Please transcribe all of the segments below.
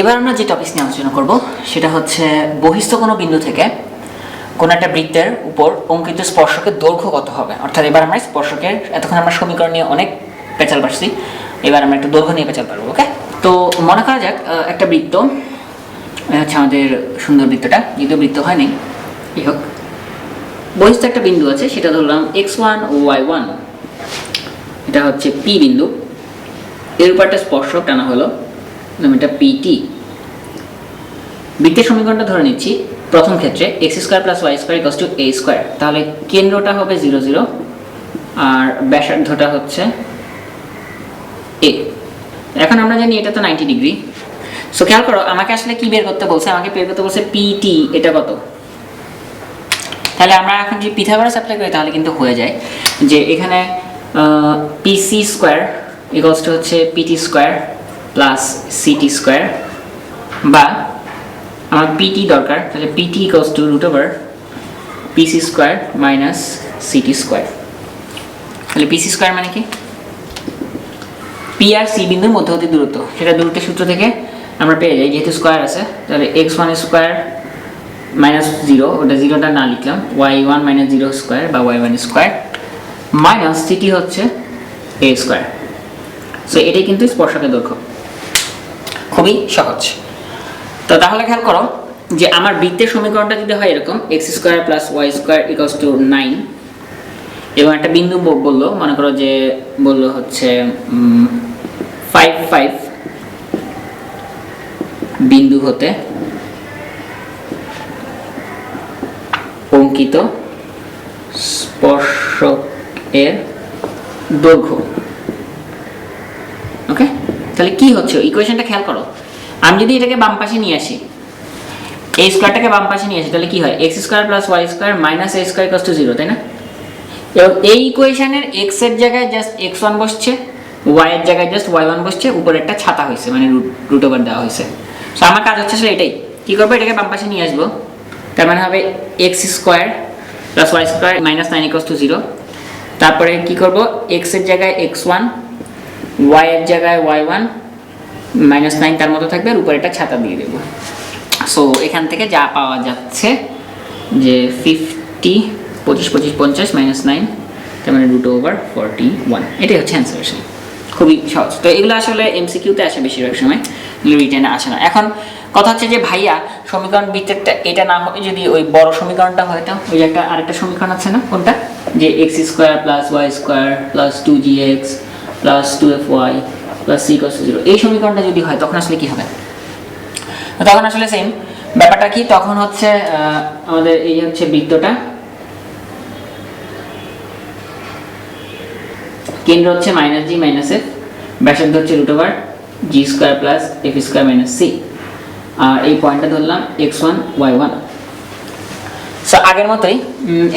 এবার আমরা যে টপিক নিয়ে আলোচনা করব, সেটা হচ্ছে বহিস্থ কোনো বিন্দু থেকে কোনো একটা বৃত্তের উপর অঙ্কিত স্পর্শকের দৈর্ঘ্য কত হবে? অর্থাৎ এবার আমরা স্পর্শকের, এতক্ষণ আমরা সমীকরণ নিয়ে অনেক পেঁচাল পারছি এবার আমরা একটু দৈর্ঘ্য নিয়ে পেঁচাল পারব ওকে তো মনে করা যাক একটা বৃত্ত হচ্ছে আমাদের সুন্দর বৃত্তটা যদিও বৃত্ত হয়নি। এই হোক বহিস্থ একটা বিন্দু আছে, সেটা ধরলাম এক্স ওয়ান ও ওয়াই ওয়ান এটা হচ্ছে পি বিন্দু। এর উপর একটা স্পর্শক টানা হলো। এটা পিটি বৃত্তের সমীকরণটা ধরে নিচ্ছি। প্রথম ক্ষেত্রে X square plus Y square equals to A square তাহলে কেন্দ্রটা হবে জিরো জিরো আর ব্যাসার্ধটা হচ্ছে এ এখন আমরা জানি এটা তো নাইনটি ডিগ্রি সো খেয়াল করো, আমাকে আসলে কি বের করতে বলছে? আমাকে বের করতে বলছে পিটি এটা কত? তাহলে আমরা এখন যদি পিথাগোরাস অ্যাপ্লাই করি, তাহলে কিন্তু হয়ে যায় যে এখানে পিসি স্কোয়ার ইকলস টু হচ্ছে PT square plus CT square বা আমার পিটি দরকার, তাহলে PT equals to root over PC square minus CT square তাহলে পিসি স্কোয়ার মানে কি? পি আর সি বিন্দুর মধ্যবর্তী দূরত্ব। সেটা দূরত্বের সূত্র থেকে আমরা পেয়ে যাই, যেহেতু স্কোয়ার আছে। তাহলে X one square minus zero ওটা জিরোটা না লিখলাম। Y one minus zero square বা Y one square minus CT হচ্ছে এ স্কোয়ার সো এটাই কিন্তু স্পর্শকের দৈর্ঘ্য। খুবই সহজ। তো তাহলে খেয়াল করো যে আমার বৃত্তের সমীকরণটা যদি হয় এরকম X square plus Y square equals to nine এবং একটা বিন্দু বলল, মনে করো যে বলল হচ্ছে ফাইভ ফাইভ বিন্দু হতে অঙ্কিত স্পর্শকের দৈর্ঘ্য। ওকে তাহলে কি হচ্ছে? ইকুয়েশনটা খেয়াল করো। আমি যদি এটাকে বাম পাশে নিয়ে আসি এই স্কোয়ারটাকে বাম পাশে নিয়ে আসি, তাহলে কি হয়? X square plus Y square minus A square equals to zero তাই না? এবং এই ইকুয়েশনের এক্সের জায়গায় জাস্ট এক্স ওয়ান বসছে ওয়াই এর জায়গায় জাস্ট ওয়াই ওয়ান বসছে, উপরে একটা ছাতা হয়েছে মানে রুট ওভার দেওয়া হয়েছে। সো আমার কাজ হচ্ছে আসলে এটাই। কী করব? এটাকে বাম পাশে নিয়ে আসব। তার মানে হবে X square plus Y square minus nine equals to zero তারপরে কি করব? এক্সের জায়গায় এক্স ওয়ান ওয়াই এর জায়গায় ওয়াই ওয়ান মাইনাস নাইন তার মতো থাকবে, আর উপরে একটা ছাতা দিয়ে দেবো। সো এখান থেকে যা পাওয়া যাচ্ছে যে ফিফটি পঁচিশ পঁচিশ, পঞ্চাশ মাইনাস নাইন তার মানে রুট ওভার ফর্টি ওয়ান এটাই হচ্ছে অ্যান্সার আসলে খুবই সহজ। তো এগুলো আসলে এমসিকিউতে আসে বেশিরভাগ সময় রিটেনে আসে না। এখন কথা হচ্ছে যে, ভাইয়া, সমীকরণ বৃত্তেরটা এটা না হয় যদি ওই বড় সমীকরণটা হয় হয়তো ওই একটা আরেকটা সমীকরণ আছে না, কোনটা? যে X square plus Y square plus two G X plus two F Y plus C equals zero এই সমীকরণটা যদি হয়, তখন আসলে কি হবে? তখন আসলে সেম ব্যাপারটা কি? তখন হচ্ছে আমাদের এই হচ্ছে বৃত্তটা। কেন্দ্র হচ্ছে মাইনাস জি মাইনাস এফ ব্যাসার্ধ হচ্ছে root over G square plus F square minus C আর এই পয়েন্টটা ধরলাম X one Y one so আগের মতোই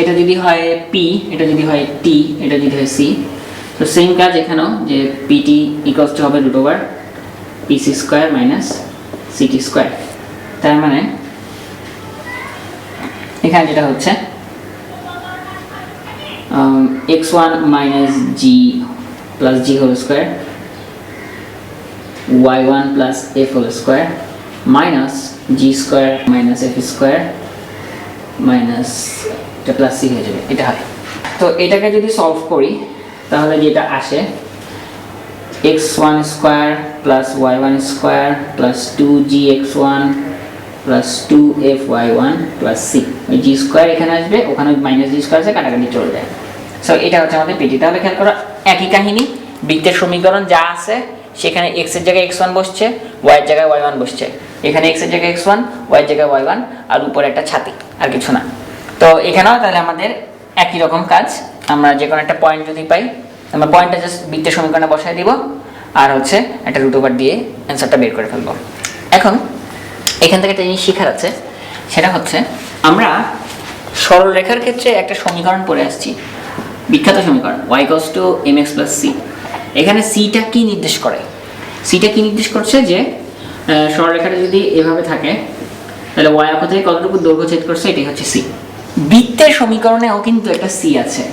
এটা যদি হয় পি এটা যদি হয় টি এটা যদি হয় সি তো সেম কাজ এখানেও, যে পিটি ইকলস টু হবে root over PC square minus CT square তার মানে এখানে যেটা হচ্ছে X one minus G plus G whole square Y one plus F whole square minus G square minus F square minus এটা plus C হয়ে যাবে, এটা হয় তো এটাকে যদি সলভ করি তাহলে যেটা আসে X one square plus Y one square plus two G X one plus two F Y one plus C ওই জি স্কোয়ার এখানে আসবে, ওখানে মাইনাস জি স্কোয়ার আছে কাটাকাটি চলে যায়। সো এটা হচ্ছে আমাদের পেটি। তাহলে খেয়াল করো, একই কাহিনী, বৃত্তের সমীকরণ যা আছে, সেখানে এক্সের জায়গায় এক্স ওয়ান বসছে ওয়াই এর জায়গায় ওয়াই ওয়ান বসছে। এখানে এক্সের জায়গায় এক্স ওয়ান ওয়াই এর জায়গায় ওয়াই ওয়ান আর উপরে একটা ছাতি, আর কিছু না। তো এখানেও তাহলে আমাদের একই রকম কাজ। আমরা যে কোনো একটা পয়েন্ট যদি পাই, আমরা পয়েন্টটা জাস্ট বৃত্তের সমীকরণে বসায় দিব। আর হচ্ছে একটা রুট ওভার দিয়ে অ্যান্সারটা বের করে ফেলব। এখন, এখান থেকে একটা জিনিস শেখার আছে। সেটা হচ্ছে, আমরা সরল রেখার ক্ষেত্রে একটা সমীকরণ পড়ে আসছি। বিখ্যাত সমীকরণ Y equals to M X plus C এখানে সিটা কি নির্দেশ করে? সিটা কি নির্দেশ করছে যে সরলরেখাটা যদি এভাবে থাকে, তাহলে ওয়াই অক্ষ থেকে কতটুকু দৈর্ঘ্য ছেদ করছে? এটাই হচ্ছে সি বৃত্তের সমীকরণেও কিন্তু একটা সি আছে।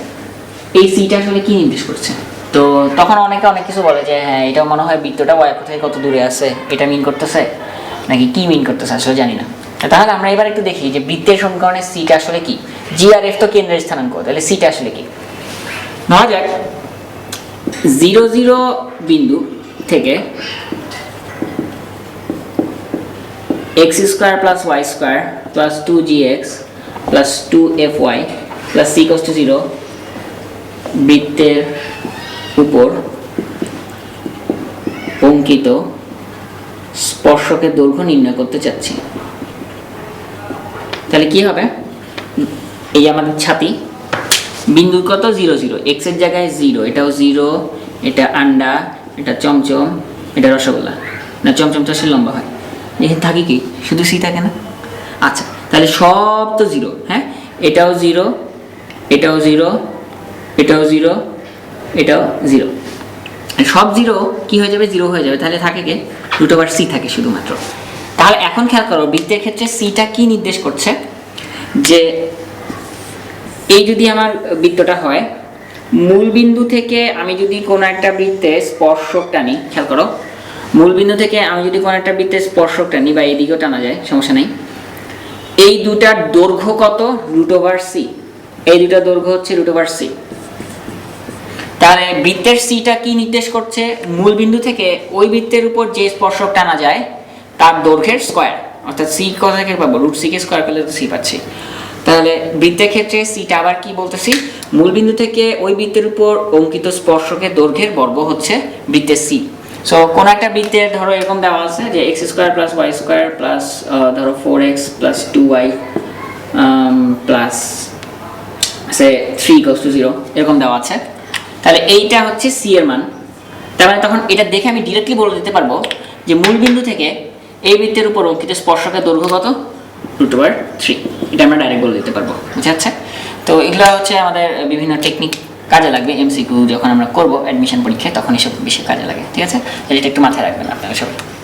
এই সিটা আসলে কি নির্দেশ করছে? তো তখন অনেকে অনেক কিছু বলে যে হ্যাঁ এটা মনে হয় বৃত্তটা ওয়াই কোথায় কত দূরে আছে? এটা মিন করতেছে? নাকি কি মিন করতেছে? আসলে জানি না। তাহলে আমরা এবার একটু দেখি যে বৃত্তের সমীকরণের সিটা আসলে কি? জি আর এফ তো কেন্দ্রের স্থানাঙ্ক, তাহলে সিটা আসলে কি? ধরা যাক, জিরো জিরো বিন্দু থেকে X square plus Y square plus two G X plus two F Y plus C equals to zero বৃত্তের উপর অঙ্কিত স্পর্শকের দৈর্ঘ্য নির্ণয় করতে চাচ্ছি। তাহলে কি হবে? এই আমাদের ছাতি বিন্দু কত? জিরো জিরো এক্সের জায়গায় জিরো এটাও জিরো এটা আন্ডা, এটা চমচম, এটা রসগোল্লা। না চমচম আসলে লম্বা হয়। এখানে থাকে কি? শুধু সি থাকে না? আচ্ছা তাহলে সব তো জিরো হ্যাঁ? এটাও জিরো এটাও জিরো এটাও জিরো এটাও জিরো সব জিরো কি হয়ে যাবে? জিরো হয়ে যাবে। তাহলে থাকে কে? রুট ওভার সি থাকে শুধুমাত্র। তাহলে এখন খেয়াল করো, বৃত্তের ক্ষেত্রে সিটা কি নির্দেশ করছে? যে এই যদি আমার বৃত্তটা হয় মূল বিন্দু থেকে আমি যদি কোনো একটা বৃত্তে স্পর্শক টানি খেয়াল করো মূল বিন্দু থেকে আমি যদি কোনো একটা বৃত্তে স্পর্শক টানি বা এদিকেও টানা যায়, সমস্যা নেই। এই দুটার দৈর্ঘ্য কত? রুট ওভার সি এই দুটার দৈর্ঘ্য হচ্ছে রুট ওভার সি তাহলে বৃত্তের সিটা কি নির্দেশ করছে? মূল বিন্দু থেকে ওই বৃত্তের উপর যে স্পর্শক টানা যায়, তার দৈর্ঘ্যের স্কোয়ার অর্থাৎ সি কত থেকে পাবো? রুট সিকে স্কোয়ার করলে তো সি পাচ্ছি। তাহলে বৃত্তের ক্ষেত্রে সিটা আবার কি বলতেছি? মূল বিন্দু থেকে ওই বৃত্তের উপর অঙ্কিত স্পর্শকের দৈর্ঘ্যের বর্গ হচ্ছে বৃত্তের সি সো কোন একটা বৃত্তের ধরো এরকম দেওয়া আছে যে X square plus Y square plus ধরো four X plus two Y plus say three equals to zero এরকম দেওয়া আছে। তাহলে এইটা হচ্ছে সি এর মান। তার মানে তখন এটা দেখে আমি ডিরেক্টলি বলে দিতে পারব যে মূল বিন্দু থেকে এই বৃত্তের উপর অঙ্কিত স্পর্শকের দৈর্ঘ্য কত? রুট ওভার থ্রি এটা আমরা ডাইরেক্ট বলে দিতে পারব। বুঝা যাচ্ছে? তো এগুলো হচ্ছে আমাদের বিভিন্ন টেকনিক কাজে লাগবে এমসিকিউ যখন আমরা করব অ্যাডমিশন পরীক্ষায়, তখন এসব বেশি কাজে লাগে, ঠিক আছে? এটা একটু মাথায় রাখবেন আপনারা সবাই।